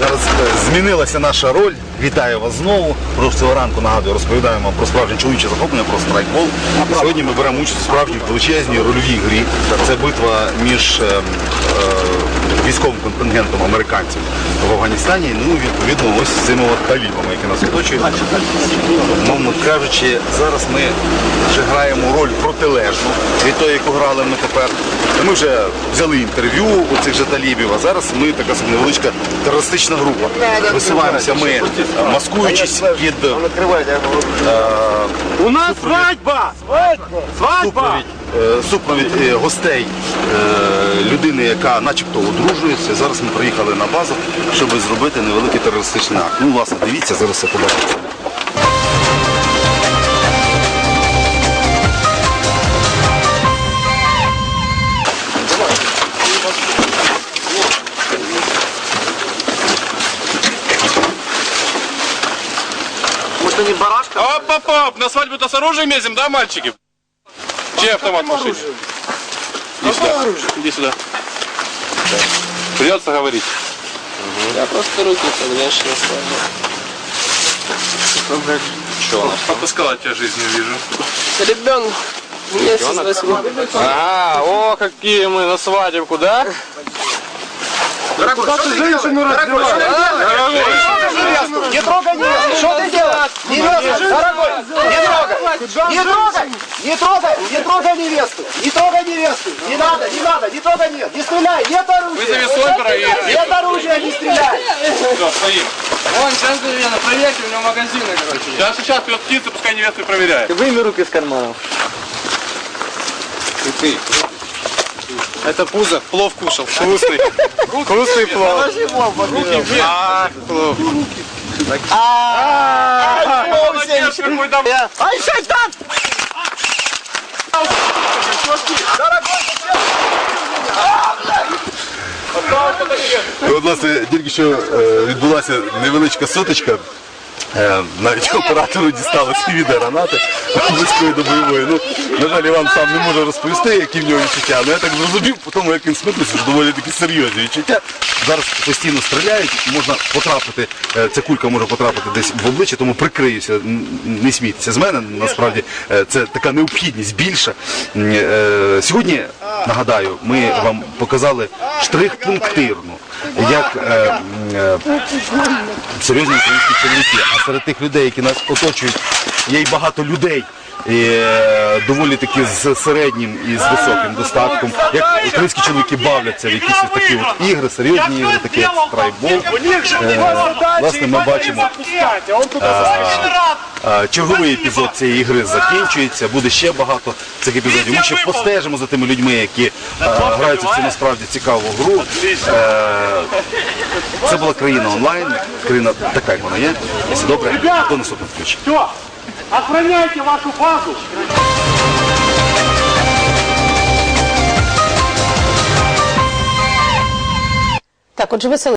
Зараз е, змінилася наша роль. Вітаю вас знову. Просто цього ранку нагадую, розповідаємо про справжнє чоловіче захоплення, про страйкбол. Сьогодні ми беремо участь у справжній величезній рольовій грі. Це битва між е, е, військовим контингентом американців в Афганістані. Ну, відповідно, ось з цими от талібами, які нас оточують. Мовно кажучи, зараз ми вже граємо роль протилежну від тої, яку грали ми тепер. Ми вже взяли інтерв'ю у цих же талібів, а зараз ми така невеличка терористична група. Висуваємося ми, маскуючись під е, У нас свадьба! Свадьба! супровід, е, супровід е, гостей людини, яка начебто одружується. Зараз ми приїхали на базу, щоб зробити невеликий терористичний акт. Ну, власне, дивіться, зараз все побачите. Может, не барашка? На свадьбу-то с оружием ездим, да, мальчики? Чей автомат машине? Иди сюда. Иди сюда. Придется говорить. Я просто руки подвешены сложно. Че? Попускала тебя жизнь, не вижу. Ребенок месяц восьми. А, о, какие мы на свадебку, да? Куда ты женщину раздеваешь? Не трогай невесту! Что ты делаешь? Невесту, дорогой! Не трогай! Не трогай! Не трогай! Не трогай невесту! Не трогай невесту! Не надо, не надо, не трогай невесту! Не стреляй! Нет оружия! Вызови Сойбера и... Нет оружия, не стреляй! Все, стоим. Вон, сейчас Лена, проверьте, у него магазины, короче. Сейчас, сейчас пьет птицы, пускай невесту и проверяет. Выйми руки из карманов. Это пузо, плов кушал, вкусный. Вкусный плов. Руки вверх. А, плов. Там... Ай, шайтан! І от, власне, тільки що е, відбулася невеличка сутичка. Е, Навіть оператору дісталися відеогранати близької до бойової. Ну, на жаль, Іван сам не може розповісти, які в нього відчуття. Але я так зрозумів, по тому як він смикнувся, що доволі такі серйозні відчуття. Зараз постійно стріляють, можна потрапити, е, ця кулька може потрапити десь в обличчя, тому прикриюся, не смійтеся з мене. Насправді е, це така необхідність більша. Е, Сьогодні, нагадаю, ми вам показали штрих-пунктирну, як е, е, серйозні українські чоловіки. А серед тих людей, які нас оточують, є й багато людей. І, е, доволі таки з середнім і з високим достатком. Як українські чоловіки бавляться в якісь такі от ігри, серйозні ігри, такі як страйкбол. Е, власне, ми бачимо черговий епізод цієї ігри закінчується. Буде ще багато цих епізодів. Ми ще постежимо за тими людьми, які е, в цю насправді цікаву гру. Е, це була країна онлайн, країна така, як вона є. Все добре. До наступного включення. Все! Охраняйте вашу базу! Так, отже, веселий.